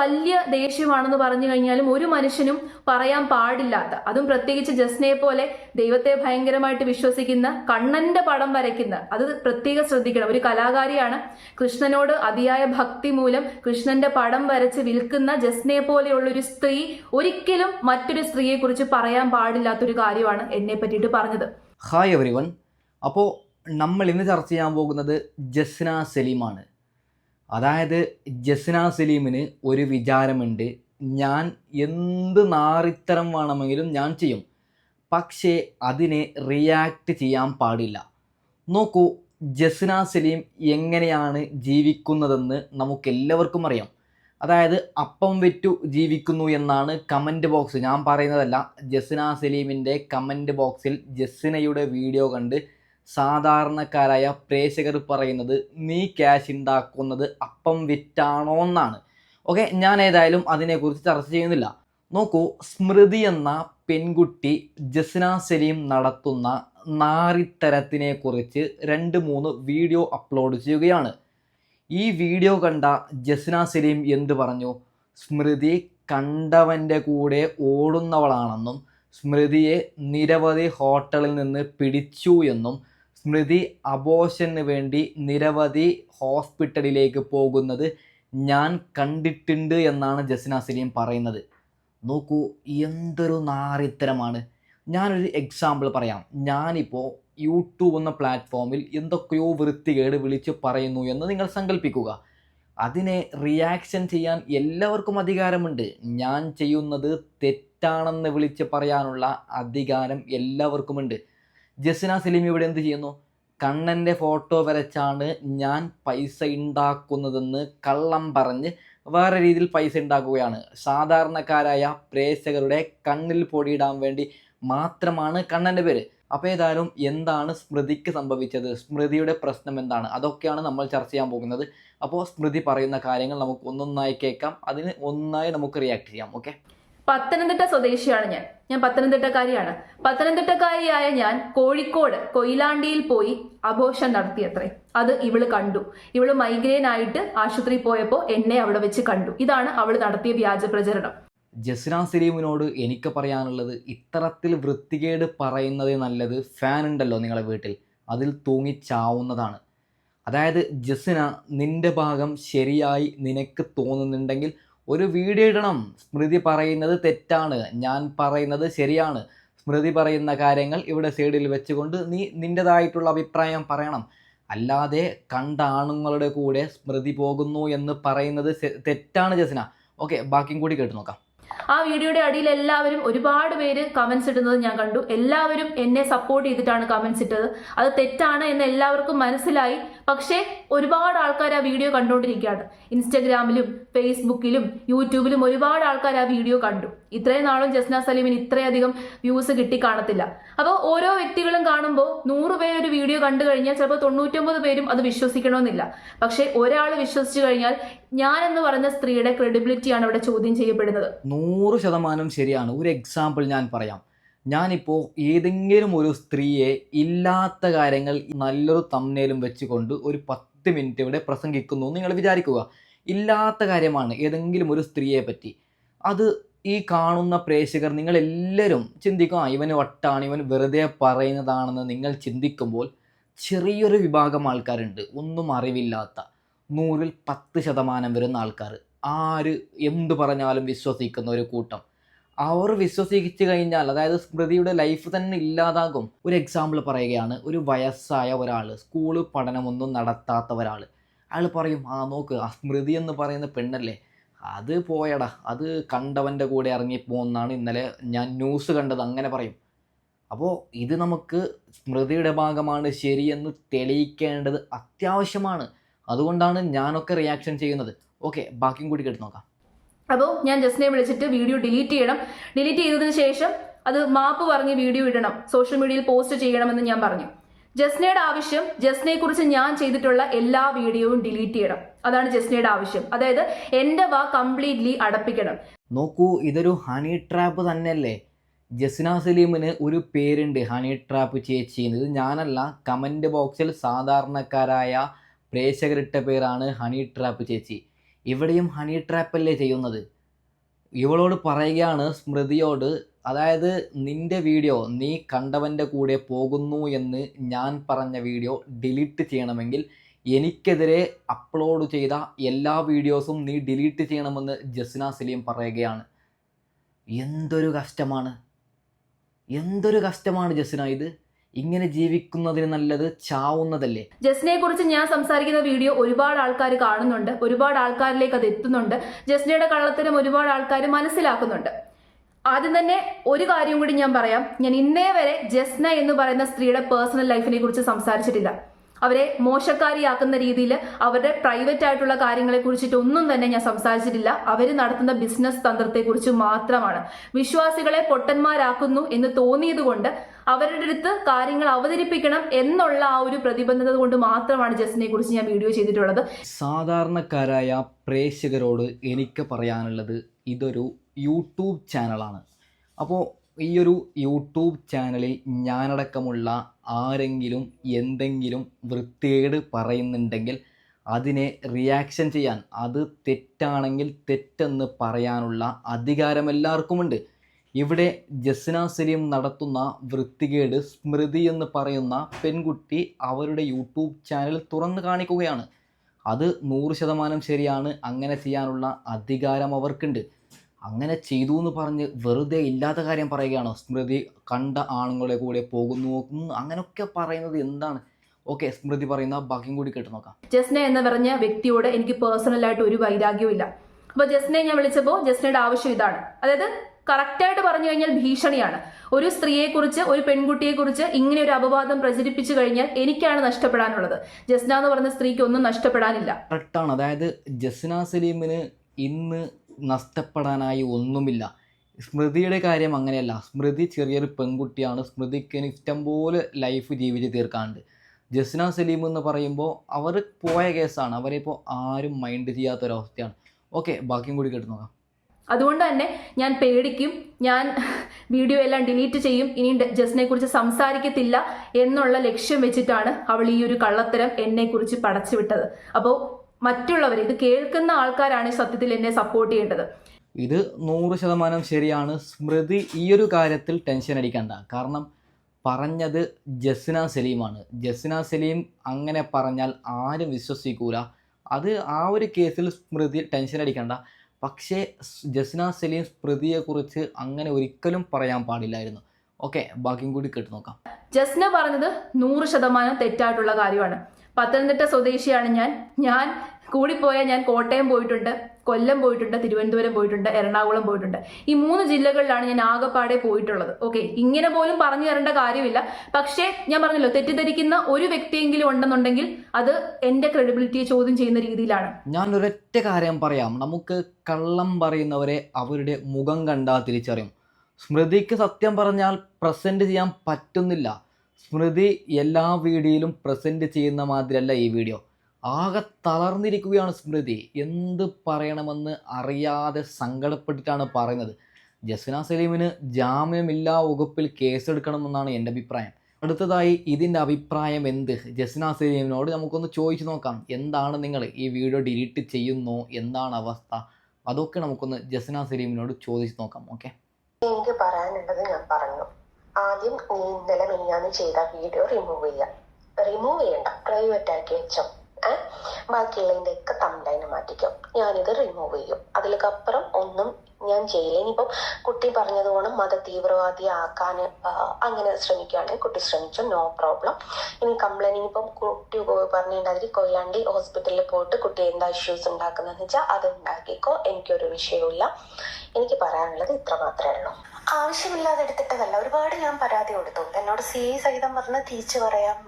വലിയ ദേഷ്യമാണെന്ന് പറഞ്ഞു കഴിഞ്ഞാലും ഒരു മനുഷ്യനും പറയാൻ പാടില്ലാത്ത അതും പ്രത്യേകിച്ച് ജസ്നയെ പോലെ ദൈവത്തെ ഭയങ്കരമായിട്ട് വിശ്വസിക്കുന്ന കണ്ണന്റെ പടം വരയ്ക്കുന്ന അത് പ്രത്യേകം ശ്രദ്ധിക്കണം. ഒരു കലാകാരിയാണ് കൃഷ്ണനോട് അതിയായ ഭക്തി മൂലം കൃഷ്ണന്റെ പടം വരച്ച് വിൽക്കുന്ന ജസ്നയെ പോലെയുള്ള ഒരു സ്ത്രീ ഒരിക്കലും മറ്റൊരു സ്ത്രീയെ കുറിച്ച് പറയാൻ പാടില്ലാത്തൊരു കാര്യമാണ് എന്നെ പറ്റിയിട്ട് പറഞ്ഞത്. ഹായ് എവറി വൺ അപ്പോൾ നമ്മൾ ഇന്ന് ചർച്ച ചെയ്യാൻ പോകുന്നത് ജസ്ന സലീമാണ്. അതായത് ജസ്ന സലീമിന് ഒരു വിചാരമുണ്ട്. ഞാൻ എന്ത് നാറിത്തരം വേണമെങ്കിലും ഞാൻ ചെയ്യും. പക്ഷേ അതിനെ റിയാക്ട് ചെയ്യാൻ പാടില്ല. നോക്കൂ ജസ്ന സലീം എങ്ങനെയാണ് ജീവിക്കുന്നതെന്ന് നമുക്കെല്ലാവർക്കും അറിയാം. അതായത് അപ്പം വെറ്റു ജീവിക്കുന്നു എന്നാണ് കമന്റ് ബോക്സ് ഞാൻ പറയുന്നതല്ല ജസ്ന സലീമിന്റെ കമന്റ് ബോക്സിൽ ജസ്നയുടെ വീഡിയോ കണ്ട് സാധാരണക്കാരായ പ്രേക്ഷകർ പറയുന്നത് നീ ക്യാഷ് ഉണ്ടാക്കുന്നത് അപ്പം വിറ്റാണോ എന്നാണ്. ഓക്കെ ഞാൻ ഏതായാലും അതിനെക്കുറിച്ച് ചർച്ച ചെയ്യുന്നില്ല. നോക്കൂ സ്മൃതി എന്ന പെൺകുട്ടി ജസ്ന സലീം നടത്തുന്ന നാറിത്തരത്തിനെ കുറിച്ച് രണ്ട് മൂന്ന് വീഡിയോ അപ്ലോഡ് ചെയ്യുകയാണ്. ഈ വീഡിയോ കണ്ട ജസ്ന സലീം എന്ത് പറഞ്ഞു? സ്മൃതി കണ്ടവന്റെ കൂടെ ഓടുന്നവളാണെന്നും സ്മൃതിയെ നിരവധി ഹോട്ടലിൽ നിന്ന് പിടിച്ചു എന്നും സ്മൃതി അബോഷന് വേണ്ടി നിരവധി ഹോസ്പിറ്റലിലേക്ക് പോകുന്നത് ഞാൻ കണ്ടിട്ടുണ്ട് എന്നാണ് ജസ്ന സലീം പറയുന്നത്. നോക്കൂ എന്തൊരു നാറിത്തരമാണ്. ഞാനൊരു എക്സാമ്പിൾ പറയാം. ഞാനിപ്പോൾ യൂട്യൂബ് എന്ന പ്ലാറ്റ്ഫോമിൽ എന്തൊക്കെയോ വൃത്തികേട് വിളിച്ച് പറയുന്നു എന്ന് നിങ്ങൾ സങ്കല്പിക്കുക അതിനെ റിയാക്ഷൻ ചെയ്യാൻ എല്ലാവർക്കും അധികാരമുണ്ട്. ഞാൻ ചെയ്യുന്നത് തെറ്റാണെന്ന് വിളിച്ച് പറയാനുള്ള അധികാരം എല്ലാവർക്കുമുണ്ട്. ജസ്ന സലീം ഇവിടെ എന്ത് ചെയ്യുന്നു? കണ്ണന്റെ ഫോട്ടോ വരച്ചാണ് ഞാൻ പൈസ ഉണ്ടാക്കുന്നതെന്ന് കള്ളം പറഞ്ഞ് വേറെ രീതിയിൽ പൈസ ഉണ്ടാക്കുകയാണ് സാധാരണക്കാരായ പ്രേക്ഷകരുടെ കണ്ണിൽ പൊടിയിടാൻ വേണ്ടി മാത്രമാണ് കണ്ണന്റെ പേര്. അപ്പോൾ ഏതായാലും എന്താണ് സ്മൃതിക്ക് സംഭവിച്ചത്? സ്മൃതിയുടെ പ്രശ്നം എന്താണ്? അതൊക്കെയാണ് നമ്മൾ ചർച്ച ചെയ്യാൻ പോകുന്നത്. അപ്പോൾ സ്മൃതി പറയുന്ന കാര്യങ്ങൾ നമുക്ക് ഒന്നൊന്നായി കേൾക്കാം. അതിന് ഒന്നായി നമുക്ക് റിയാക്ട് ചെയ്യാം. ഓക്കെ പത്തനംതിട്ട സ്വദേശിയാണ് ഞാൻ. ഞാൻ പത്തനംതിട്ടക്കാരിയാണ്. പത്തനംതിട്ടക്കാരിയായ ഞാൻ കോഴിക്കോട് കൊയിലാണ്ടിയിൽ പോയി അഘോഷം നടത്തിയത്രേ. അത് ഇവൾ കണ്ടു. ഇവൾ മൈഗ്രെയിൻ ആയിട്ട് ആശുപത്രി പോയപ്പോൾ എന്നെ അവിടെ വെച്ച് കണ്ടു. ഇതാണ് അവൾ നടത്തിയ വ്യാജ പ്രചരണം. ജസ്ന സലീമിനോട് എനിക്ക് പറയാനുള്ളത് ഇത്തരത്തിൽ വൃത്തികേട് പറയുന്നത് നല്ലത് ഫാൻ ഉണ്ടല്ലോ നിങ്ങളെ വീട്ടിൽ. അതിൽ തൂങ്ങിച്ചാവുന്നതാണ് അതായത് ജസ്ന നിന്റെ ഭാഗം ശരിയായി നിനക്ക് തോന്നുന്നുണ്ടെങ്കിൽ ഒരു വീഡിയോ ഇടണം. സ്മൃതി പറയുന്നത് തെറ്റാണ്. ഞാൻ പറയുന്നത് ശരിയാണ്. സ്മൃതി പറയുന്ന കാര്യങ്ങൾ ഇവിടെ സൈഡിൽ വെച്ചുകൊണ്ട് നീ നിന്റെതായിട്ടുള്ള അഭിപ്രായം പറയണം. അല്ലാതെ കണ്ട ആണുങ്ങളുടെ കൂടെ സ്മൃതി പോകുന്നു എന്ന് പറയുന്നത് തെറ്റാണ് ജസ്ന. ഓക്കെ ബാക്കിയും കൂടി കേട്ട് നോക്കാം. ആ വീഡിയോയുടെ അടിയിൽ എല്ലാവരും ഒരുപാട് പേര് കമന്റ്സ് ഇടുന്നത് ഞാൻ കണ്ടു. എല്ലാവരും എന്നെ സപ്പോർട്ട് ചെയ്തിട്ടാണ് കമന്റ്സ് ഇട്ടത്. അത് തെറ്റാണ് എന്ന് എല്ലാവർക്കും മനസ്സിലായി. പക്ഷേ ഒരുപാട് ആൾക്കാർ ആ വീഡിയോ കണ്ടുകൊണ്ടിരിക്കുകയാണ് ഇൻസ്റ്റഗ്രാമിലും ഫേസ്ബുക്കിലും യൂട്യൂബിലും ഒരുപാട് ആൾക്കാർ ആ വീഡിയോ കണ്ടു. ഇത്രയും നാളും ജസ്ന സലീമിന് ഇത്രയധികം വ്യൂസ് കിട്ടി കാണത്തില്ല അപ്പോൾ ഓരോ വ്യക്തികളും കാണുമ്പോൾ നൂറ് പേര് ഒരു വീഡിയോ കണ്ടു കഴിഞ്ഞാൽ ചിലപ്പോൾ തൊണ്ണൂറ്റൊമ്പത് പേരും അത് വിശ്വസിക്കണമെന്നില്ല. പക്ഷേ ഒരാൾ വിശ്വസിച്ചു കഴിഞ്ഞാൽ ഞാൻ എന്ന് പറഞ്ഞ സ്ത്രീയുടെ ക്രെഡിബിലിറ്റിയാണ് ഇവിടെ ചോദ്യം ചെയ്യപ്പെടുന്നത്. നൂറ് ശതമാനം ശരിയാണ്. ഒരു എക്സാമ്പിൾ ഞാൻ പറയാം. ഞാനിപ്പോൾ ഏതെങ്കിലും ഒരു സ്ത്രീയെ ഇല്ലാത്ത കാര്യങ്ങൾ നല്ലൊരു തമ്മനയിലും വെച്ചുകൊണ്ട് ഒരു പത്ത് മിനിറ്റ് ഇവിടെ പ്രസംഗിക്കുന്നു നിങ്ങൾ വിചാരിക്കുക. ഇല്ലാത്ത കാര്യമാണ് ഏതെങ്കിലും ഒരു സ്ത്രീയെ പറ്റി. അത് ഈ കാണുന്ന പ്രേക്ഷകർ നിങ്ങളെല്ലാവരും ചിന്തിക്കും ആ ഇവന് വട്ടാണ് ഇവൻ വെറുതെ പറയുന്നതാണെന്ന് നിങ്ങൾ ചിന്തിക്കുമ്പോൾ ചെറിയൊരു വിഭാഗം ആൾക്കാരുണ്ട്. ഒന്നും അറിവില്ലാത്ത നൂറിൽ പത്ത് ശതമാനം വരുന്ന ആൾക്കാർ. ആര് എന്ത് പറഞ്ഞാലും വിശ്വസിക്കുന്ന ഒരു കൂട്ടം. അവർ വിശ്വസിച്ച് കഴിഞ്ഞാൽ അതായത് സ്മൃതിയുടെ ലൈഫ് തന്നെ ഇല്ലാതാകും. ഒരു എക്സാമ്പിൾ പറയുകയാണ്. ഒരു വയസ്സായ ഒരാൾ സ്കൂൾ പഠനമൊന്നും നടത്താത്ത ഒരാൾ അയാൾ പറയും ആ നോക്ക് ആ സ്മൃതി എന്ന് പറയുന്ന പെണ്ണല്ലേ? അത് പോയടാ അത് കണ്ടവന്റെ കൂടെ ഇറങ്ങിപ്പോന്നാണ് ഇന്നലെ ഞാൻ ന്യൂസ് കണ്ടത് അങ്ങനെ പറയും. അപ്പോൾ ഇത് നമുക്ക് സ്മൃതിയുടെ ഭാഗമാണ് ശരിയെന്ന് തെളിയിക്കേണ്ടത് അത്യാവശ്യമാണ്. അതുകൊണ്ടാണ് ഞാനൊക്കെ റിയാക്ഷൻ ചെയ്യുന്നത്. ഓക്കെ ബാക്കിയും കൂടി കേട്ട് നോക്കാം. അപ്പോൾ ഞാൻ ജസ്റ്റിനെ വിളിച്ചിട്ട് വീഡിയോ ഡിലീറ്റ് ചെയ്യണം. ഡിലീറ്റ് ചെയ്തതിന് ശേഷം അത് മാപ്പ് പറഞ്ഞ് വീഡിയോ ഇടണം. സോഷ്യൽ മീഡിയയിൽ പോസ്റ്റ് ചെയ്യണമെന്ന് ഞാൻ പറഞ്ഞു. ജസ്നയുടെ ആവശ്യം ജസ്നയെ കുറിച്ച് ഞാൻ ചെയ്തിട്ടുള്ള എല്ലാ വീഡിയോയും ഡിലീറ്റ് ചെയ്യണം. അതാണ് ജസ്നയുടെ ആവശ്യം. അതായത് എന്റെ വാ കംപ്ലീറ്റ്ലി അടപ്പിക്കണം. നോക്കൂ ഇതൊരു ഹണി ട്രാപ്പ് തന്നെയല്ലേ? ജസ്ന സലീമിന് ഒരു പേരുണ്ട് ഹണി ട്രാപ്പ് ചേച്ചി. ഇത് ഞാനല്ല കമന്റ് ബോക്സിൽ സാധാരണക്കാരായ പ്രേക്ഷകരിട്ട പേരാണ് ഹണി ട്രാപ്പ് ചേച്ചി. ഇവിടെയും ഹണി ട്രാപ്പല്ലേ ചെയ്യുന്നത്? ഇവളോട് പറയുകയാണ് സ്മൃതിയോട് അതായത് നിന്റെ വീഡിയോ നീ കണ്ടവന്റെ കൂടെ പോകുന്നു എന്ന് ഞാൻ പറഞ്ഞ വീഡിയോ ഡിലീറ്റ് ചെയ്യണമെങ്കിൽ എനിക്കെതിരെ അപ്ലോഡ് ചെയ്ത എല്ലാ വീഡിയോസും നീ ഡിലീറ്റ് ചെയ്യണമെന്ന് ജസ്ന സലീം പറയുകയാണ്. എന്തൊരു കഷ്ടമാണ്. എന്തൊരു കഷ്ടമാണ് ജസ്ന ഇത്. ഇങ്ങനെ ജീവിക്കുന്നതിന് നല്ലത് ചാവുന്നതല്ലേ? ജസ്നയെ കുറിച്ച് ഞാൻ സംസാരിക്കുന്ന വീഡിയോ ഒരുപാട് ആൾക്കാർ കാണുന്നുണ്ട്. ഒരുപാട് ആൾക്കാരിലേക്ക് അത് എത്തുന്നുണ്ട്. ജസ്നയുടെ കള്ളത്തരം ഒരുപാട് ആൾക്കാർ മനസ്സിലാക്കുന്നുണ്ട്. ആദ്യം തന്നെ ഒരു കാര്യം കൂടി ഞാൻ പറയാം. ഞാൻ ഇന്നേ വരെ ജസ്ന എന്ന് പറയുന്ന സ്ത്രീയുടെ പേഴ്സണൽ ലൈഫിനെ കുറിച്ച് സംസാരിച്ചിട്ടില്ല. അവരെ മോശക്കാരിയാക്കുന്ന രീതിയിൽ അവരുടെ പ്രൈവറ്റ് ആയിട്ടുള്ള കാര്യങ്ങളെ കുറിച്ചിട്ട് ഒന്നും തന്നെ ഞാൻ സംസാരിച്ചിട്ടില്ല. അവർ നടത്തുന്ന ബിസിനസ് തന്ത്രത്തെ കുറിച്ച് മാത്രമാണ്. വിശ്വാസികളെ പൊട്ടന്മാരാക്കുന്നു എന്ന് തോന്നിയത് കൊണ്ട് അവരുടെ അടുത്ത് കാര്യങ്ങൾ അവതരിപ്പിക്കണം എന്നുള്ള ആ ഒരു പ്രതിബന്ധത കൊണ്ട് മാത്രമാണ് ജസ്റ്റിനെ കുറിച്ച് ഞാൻ വീഡിയോ ചെയ്തിട്ടുള്ളത്. സാധാരണക്കാരായ പ്രേക്ഷകരോട് എനിക്ക് പറയാനുള്ളത് ഇതൊരു യൂട്യൂബ് ചാനലാണ്. അപ്പോൾ ഈ ഒരു യൂട്യൂബ് ചാനലിൽ ഞാനടക്കമുള്ള ആരെങ്കിലും എന്തെങ്കിലും വൃത്തികേട് പറയുന്നുണ്ടെങ്കിൽ അതിനെ റിയാക്ഷൻ ചെയ്യാൻ അത് തെറ്റാണെങ്കിൽ തെറ്റെന്ന് പറയാനുള്ള അധികാരം എല്ലാവർക്കുമുണ്ട്. ഇവിടെ ജസ്ന സലീം നടത്തുന്ന വൃത്തികേട് സ്മൃതി എന്ന് പറയുന്ന പെൺകുട്ടി അവരുടെ യൂട്യൂബ് ചാനൽ തുറന്നു കാണിക്കുകയാണ്. അത് നൂറ് ശതമാനം ശരിയാണ്. അങ്ങനെ ചെയ്യാനുള്ള അധികാരം അവർക്കുണ്ട്. അങ്ങനെ ചെയ്തു എന്ന് പറഞ്ഞ് വെറുതെ ഇല്ലാത്ത കാര്യം പറയുകയാണോ? സ്മൃതി കണ്ട ആണുങ്ങളെ കൂടെ പോകുന്നു അങ്ങനെയൊക്കെ പറയുന്നത് എന്താണ്? ഓക്കെ സ്മൃതി പറയുന്ന ബാക്കിയും കൂടി കേട്ട് നോക്കാം. ജസ്ന എന്ന് പറഞ്ഞ വ്യക്തിയോട് എനിക്ക് പേഴ്സണലായിട്ട് ഒരു വൈരാഗ്യവും ഇല്ല. അപ്പോൾ ജസ്നയെ ഞാൻ വിളിച്ചപ്പോൾ ജസ്നയുടെ ആവശ്യം ഇതാണ്. അതായത് കറക്റ്റായിട്ട് പറഞ്ഞു കഴിഞ്ഞാൽ ഭീഷണിയാണ്. ഒരു സ്ത്രീയെക്കുറിച്ച് ഒരു പെൺകുട്ടിയെക്കുറിച്ച് ഇങ്ങനെ ഒരു അപവാദം പ്രചരിപ്പിച്ചു കഴിഞ്ഞാൽ എനിക്കാണ് നഷ്ടപ്പെടാനുള്ളത്. ജസ്ന എന്ന് പറഞ്ഞ സ്ത്രീക്ക് ഒന്നും നഷ്ടപ്പെടാനില്ല. കറക്റ്റാണ് അതായത് ജസ്ന സലീമിന് ഇന്ന് നഷ്ടപ്പെടാനായി ഒന്നുമില്ല. സ്മൃതിയുടെ കാര്യം അങ്ങനെയല്ല. സ്മൃതി ചെറിയൊരു പെൺകുട്ടിയാണ്. സ്മൃതിക്ക് ഇഷ്ടം പോലെ ലൈഫ് ജീവിച്ച് തീർക്കാണ്ട് ജസ്ന സലീം എന്ന് പറയുമ്പോൾ അവർ പോയ കേസാണ് അവരെ ഇപ്പോൾ ആരും മൈൻഡ് ചെയ്യാത്തൊരവസ്ഥയാണ്. ഓക്കെ ബാക്കിയും കൂടി കേട്ട് നോക്കാം. അതുകൊണ്ട് തന്നെ ഞാൻ പേടിക്കും ഞാൻ വീഡിയോ എല്ലാം ഡിലീറ്റ് ചെയ്യും ഇനി ജസ്റ്റിനെ കുറിച്ച് സംസാരിക്കത്തില്ല എന്നുള്ള ലക്ഷ്യം വെച്ചിട്ടാണ് അവൾ ഈ ഒരു കള്ളത്തരം എന്നെ കുറിച്ച് പടച്ചു വിട്ടത്. അപ്പോൾ മറ്റുള്ളവർ ഇത് കേൾക്കുന്ന ആൾക്കാരാണ് സത്യത്തിൽ എന്നെ സപ്പോർട്ട് ചെയ്യേണ്ടത്. ഇത് നൂറ് ശതമാനം ശരിയാണ്. സ്മൃതി ഈ ഒരു കാര്യത്തിൽ ടെൻഷൻ അടിക്കണ്ട. കാരണം പറഞ്ഞത് ജസ്ന സലീമാണ്. ജസ്ന സലീം അങ്ങനെ പറഞ്ഞാൽ ആരും വിശ്വസിക്കൂല. അത് ആ ഒരു കേസിൽ സ്മൃതി ടെൻഷൻ അടിക്കണ്ട. പക്ഷേ ജസ്ന സലീം സ്മൃതിയെക്കുറിച്ച് അങ്ങനെ ഒരിക്കലും പറയാൻ പാടില്ലായിരുന്നു. ഓക്കെ ബാക്കിയും കൂടി കേട്ട് നോക്കാം. ജസ്ന പറഞ്ഞത് നൂറ് ശതമാനം തെറ്റായിട്ടുള്ള കാര്യമാണ്. പത്തനംതിട്ട സ്വദേശിയാണ് ഞാൻ. ഞാൻ കൂടിപ്പോയാൽ ഞാൻ കോട്ടയം പോയിട്ടുണ്ട്. കൊല്ലം പോയിട്ടുണ്ട് തിരുവനന്തപുരം പോയിട്ടുണ്ട് എറണാകുളം പോയിട്ടുണ്ട്. ഈ മൂന്ന് ജില്ലകളിലാണ് ഞാൻ ആകപ്പാടെ പോയിട്ടുള്ളത്. ഓക്കെ ഇങ്ങനെ പോലും പറഞ്ഞു തരേണ്ട കാര്യമില്ല. പക്ഷേ ഞാൻ പറഞ്ഞല്ലോ തെറ്റിദ്ധരിക്കുന്ന ഒരു വ്യക്തിയെങ്കിലും ഉണ്ടെന്നുണ്ടെങ്കിൽ അത് എന്റെ ക്രെഡിബിലിറ്റിയെ ചോദ്യം ചെയ്യുന്ന രീതിയിലാണ്. ഞാൻ ഒരൊറ്റ കാര്യം പറയാം. നമുക്ക് കള്ളം പറയുന്നവരെ അവരുടെ മുഖം കണ്ടാൽ തിരിച്ചറിയും. സ്മൃതിക്ക് സത്യം പറഞ്ഞാൽ പ്രസന്റ് ചെയ്യാൻ പറ്റുന്നില്ല. സ്മൃതി എല്ലാ വീഡിയോയിലും പ്രസന്റ് ചെയ്യുന്ന മാതിരിയല്ല ഈ വീഡിയോ ആകെ തളർന്നിരിക്കുകയാണ് സ്മൃതി. എന്ത് പറയണമെന്ന് അറിയാതെ സങ്കടപ്പെട്ടിട്ടാണ് പറയുന്നത്. ജസ്ന സലീമിന് ജാമ്യമില്ലാ വകുപ്പിൽ കേസെടുക്കണമെന്നാണ് എന്റെ അഭിപ്രായം. അടുത്തതായി ഇതിന്റെ അഭിപ്രായം എന്ത്? ജസ്ന സലീമിനോട് നമുക്കൊന്ന് ചോദിച്ചു നോക്കാം. എന്താണ് നിങ്ങൾ ഈ വീഡിയോ ഡിലീറ്റ് ചെയ്യുന്നു? എന്താണ് അവസ്ഥ? അതൊക്കെ നമുക്കൊന്ന് ജസ്ന സലീമിനോട് ചോദിച്ചു നോക്കാം. ഓക്കെ. എനിക്ക് പറയാനുള്ളത് ഞാൻ പറഞ്ഞു. ആദ്യം നീ ഇന്നലെ മിനിഞ്ഞാന്ന് ചെയ്ത വീഡിയോ റിമൂവ് ചെയ്യാം. റിമൂവ് ചെയ്യണ്ട. പ്രൈവറ്റ് ആക്കി വെച്ചോ. ഒക്കെ തമ്പലൈന് മാറ്റിക്കോ. ഞാനിത് റിമൂവ് ചെയ്യും. അതിലേക്കപ്പുറം ഒന്നും ഞാൻ ചെയ്യില്ല. ഇനിയിപ്പം കുട്ടി പറഞ്ഞതുകൊണ്ട് മത തീവ്രവാദി ആക്കാൻ അങ്ങനെ ശ്രമിക്കുകയാണെങ്കിൽ കുട്ടി ശ്രമിച്ചു നോ പ്രോബ്ലം ഇനി കംപ്ലൈന്റ് ഇനിയിപ്പം കുട്ടി പറഞ്ഞിട്ടുണ്ടാതിരി കൊയിലാണ്ടി ഹോസ്പിറ്റലിൽ പോയിട്ട് കുട്ടി എന്താ ഇഷ്യൂസ് ഉണ്ടാക്കുന്നതെന്ന് വെച്ചാൽ അത് ഉണ്ടാക്കിക്കോ. എനിക്കൊരു വിഷയവുമില്ല. എനിക്ക് പറയാനുള്ളത് ഇത്ര മാത്രമേ ഉള്ളൂ. ആവശ്യമില്ലാതെ എടുത്തിട്ടതല്ല. ഒരുപാട് ഞാൻ പരാതി കൊടുത്തു. എന്നോട് സി സഹിതം പറഞ്ഞ് തിരിച്ചു പറയാൻ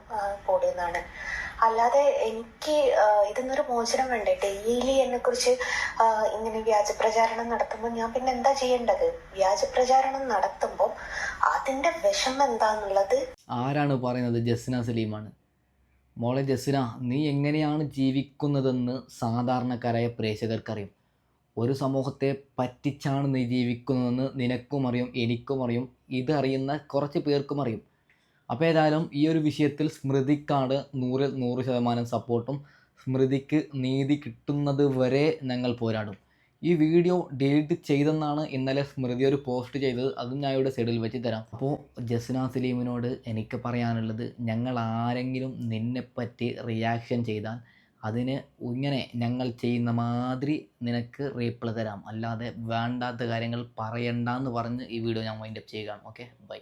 പോടുന്നതാണ് അല്ലാതെ എനിക്ക് ഇതിന്നൊരു മോചനം വേണ്ടേ? ഡെയിലി എന്നെ കുറിച്ച് ഇങ്ങനെ വ്യാജ പ്രചാരണം നടത്തുമ്പോൾ ഞാൻ പിന്നെ എന്താ ചെയ്യേണ്ടത്? വ്യാജ പ്രചാരണം നടത്തുമ്പോൾ അതിന്റെ വിഷം എന്താന്നുള്ളത് ആരാണ് പറയുന്നത് ജസ്ന സലീമാണ്? മോളെ ജസ്ന നീ എങ്ങനെയാണ് ജീവിക്കുന്നതെന്ന് സാധാരണക്കാരായ പ്രേക്ഷകർക്കറിയും. ഒരു സമൂഹത്തെ പറ്റിച്ചാണ് നീ ജീവിക്കുന്നതെന്ന് നിനക്കും അറിയും എനിക്കും അറിയും. ഇതറിയുന്ന കുറച്ച് പേർക്കും അറിയും. അപ്പോൾ ഏതായാലും ഈ ഒരു വിഷയത്തിൽ സ്മൃതിക്കാണ് നൂറിൽ നൂറ് ശതമാനം സപ്പോർട്ടും സ്മൃതിക്ക് നീതി കിട്ടുന്നത് വരെ ഞങ്ങൾ പോരാടും. ഈ വീഡിയോ ഡിലീറ്റ് ചെയ്തെന്നാണ് ഇന്നലെ സ്മൃതി ഒരു പോസ്റ്റ് ചെയ്തത് അതും ഞാൻ ഇവിടെ സൈഡിൽ വെച്ച് തരാം. അപ്പോൾ ജസ്ന സലീമിനോട് എനിക്ക് പറയാനുള്ളത് ഞങ്ങൾ ആരെങ്കിലും നിന്നെപ്പറ്റി റിയാക്ഷൻ ചെയ്താൽ അതിന് ഇങ്ങനെ ഞങ്ങൾ ചെയ്യുന്ന മാതിരി നിനക്ക് റീപ്ലൈ തരാം. അല്ലാതെ വേണ്ടാത്ത കാര്യങ്ങൾ പറയണ്ട എന്ന് പറഞ്ഞ് ഈ വീഡിയോ ഞാൻ വൈൻഡപ്പ് ചെയ്യുകയാണ്. Okay bye